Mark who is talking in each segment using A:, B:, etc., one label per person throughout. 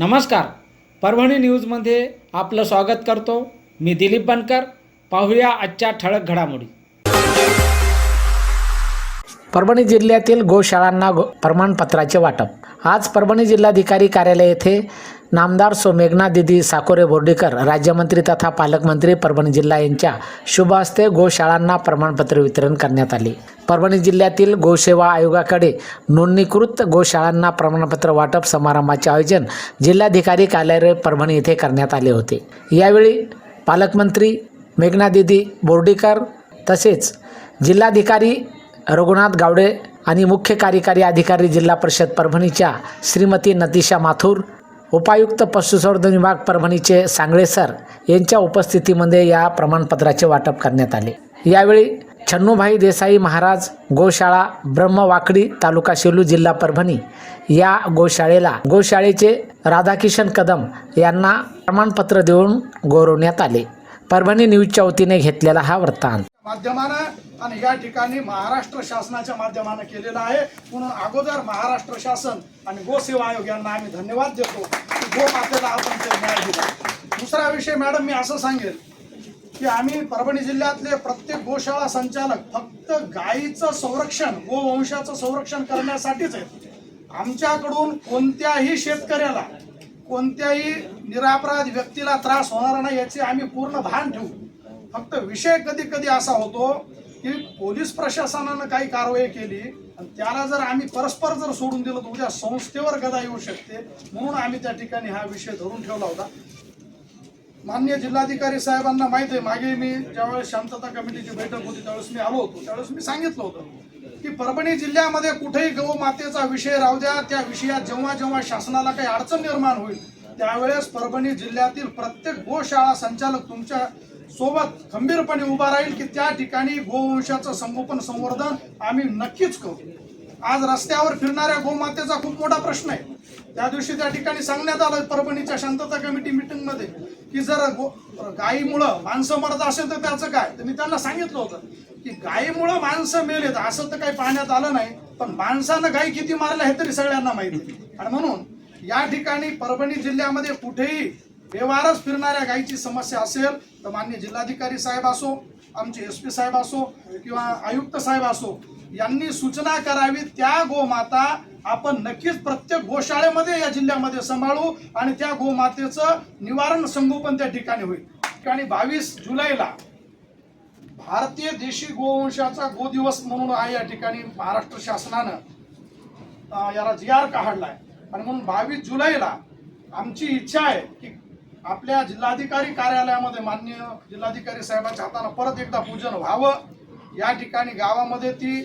A: नमस्कार. परभणी न्यूजमध्ये आपलं स्वागत करतो. मी दिलीप बनकर. पाहूया आजच्या ठळक घडामोडी. परभणी जिल्ह्यातील गोशाळांना गो प्रमाणपत्राचे वाटप. आज परभणी जिल्हाधिकारी कार्यालय येथे नामदार सो मेघना दिदी साकोरे बोर्डीकर राज्यमंत्री तथा पालकमंत्री परभणी जिल्हा यांच्या शुभ हस्ते गोशाळांना प्रमाणपत्र वितरण करण्यात आले. परभणी जिल्ह्यातील गोसेवा आयोगाकडे नोंदणीकृत गोशाळांना प्रमाणपत्र वाटप समारंभाचे आयोजन जिल्हाधिकारी कार्यालय परभणी येथे करण्यात आले होते. यावेळी पालकमंत्री मेघना दिदी बोर्डीकर तसेच जिल्हाधिकारी रघुनाथ गावडे आणि मुख्य कार्यकारी अधिकारी जिल्हा परिषद परभणीच्या श्रीमती नतिशा माथूर उपायुक्त पशुसंवर्धन विभाग परभणीचे सांगळे सर यांच्या उपस्थितीमध्ये या प्रमाणपत्राचे वाटप करण्यात आले. यावेळी छन्नूभाई देसाई महाराज गोशाळा ब्रह्मवाकडी तालुका शेलू जिल्हा परभणी या गोशाळेला गोशाळेचे राधाकिशन कदम यांना प्रमाणपत्र देऊन गौरवण्यात आले. परभणी न्यूजच्या वतीने घेतलेला हा वृत्तांत.
B: माध्यमानं आणि या ठिकाणी महाराष्ट्र शासनाच्या माध्यमानं केलेलं आहे. म्हणून अगोदर महाराष्ट्र शासन आणि गोसेवा आयोग यांना आम्ही धन्यवाद देतो की गो मातेला आपण ते न्याय दिला. दुसरा विषय मॅडम मी असं सांगेल की आम्ही परभणी जिल्ह्यातले प्रत्येक गोशाळा संचालक फक्त गायीचं संरक्षण गोवंशाचं संरक्षण करण्यासाठीच आहेत. आमच्याकडून कोणत्याही शेतकऱ्याला कोणत्याही निरापराध व्यक्तीला त्रास होणार नाही याचे आम्ही पूर्ण भान ठेवू. फक्त विषय कधी कधी असा होतो की पोलीस प्रशासनानं काही कारवाई केली आणि त्याला जर आम्ही परस्पर जर सोडून दिलं तर उद्या संस्थेवर गदा येऊ शकते. म्हणून आम्ही त्या ठिकाणी हा विषय धरून ठेवला होता. मान्य जिल्हाधिकारी साहेबांना माहिती आहे मागे मी ज्यावेळेस शांतता कमिटीची बैठक होती त्यावेळेस मी आलो होतो. त्यावेळेस मी सांगितलं होतं की परभणी जिल्ह्यामध्ये कुठेही गौमातेचा विषय राहू द्या त्या विषयात जेव्हा जेव्हा शासनाला काही अडचण निर्माण होईल त्यावेळेस परभणी जिल्ह्यातील प्रत्येक गोशाळा संचालक तुमच्या सोबत खंबीरपणे उभा राहील की त्या ठिकाणी गोवंशाचं संगोपन संवर्धन आम्ही नक्कीच करू. आज रस्त्यावर फिरणाऱ्या गोमातेचा खूप मोठा प्रश्न आहे. त्या दिवशी त्या ठिकाणी सांगण्यात आलं परभणीच्या शांतता कमिटी मिटिंगमध्ये की जर गो गायीमुळं माणसं मरत असेल तर त्याचं काय? तर मी त्यांना सांगितलं होतं की गायीमुळं माणसं मेलेत असं तर काही पाहण्यात आलं नाही पण माणसानं गायी किती मारल्या हे तरी सगळ्यांना माहिती आणि म्हणून या ठिकाणी परभणी जिल्ह्यामध्ये कुठेही व्यवहारच फिरणाऱ्या गायीची समस्या असेल तर मान्य जिल्हाधिकारी साहेब असो आमचे एस पी साहेब असो किंवा आयुक्त साहेब असो यांनी सूचना करावी. त्या गोमाता आपण नक्कीच प्रत्येक गोशाळेमध्ये या जिल्ह्यामध्ये सांभाळू आणि त्या गोमातेचं निवारण संगोपन त्या ठिकाणी होईल. ठिकाणी बावीस जुलैला भारतीय देशी गोवंशाचा गो दिवस म्हणून आहे या ठिकाणी महाराष्ट्र शासनानं. याला जी आर काढलाय आणि म्हणून बावीस जुलैला आमची इच्छा आहे की आपल्या जिल्हाधिकारी कार्यालयामध्ये मान्य जिल्हाधिकारी साहेबांच्या हातानं परत एकदा पूजन व्हावं. या ठिकाणी गावामध्ये ती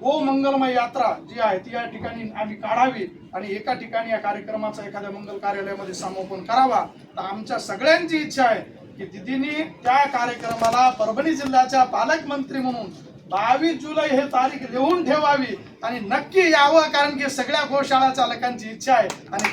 B: गो मंगलमय यात्रा जी आहे ती या ठिकाणी आम्ही काढावी आणि एका ठिकाणी या कार्यक्रमाचा एखाद्या मंगल कार्यालयामध्ये समापन करावा. तर आमच्या सगळ्यांची इच्छा आहे की दिदींनी त्या कार्यक्रमाला परभणी जिल्ह्याच्या पालकमंत्री म्हणून बावीस जुलै हे तारीख लिहून ठेवावी आणि नक्की यावं कारण की सगळ्या गोशाळा चालकांची इच्छा आहे आणि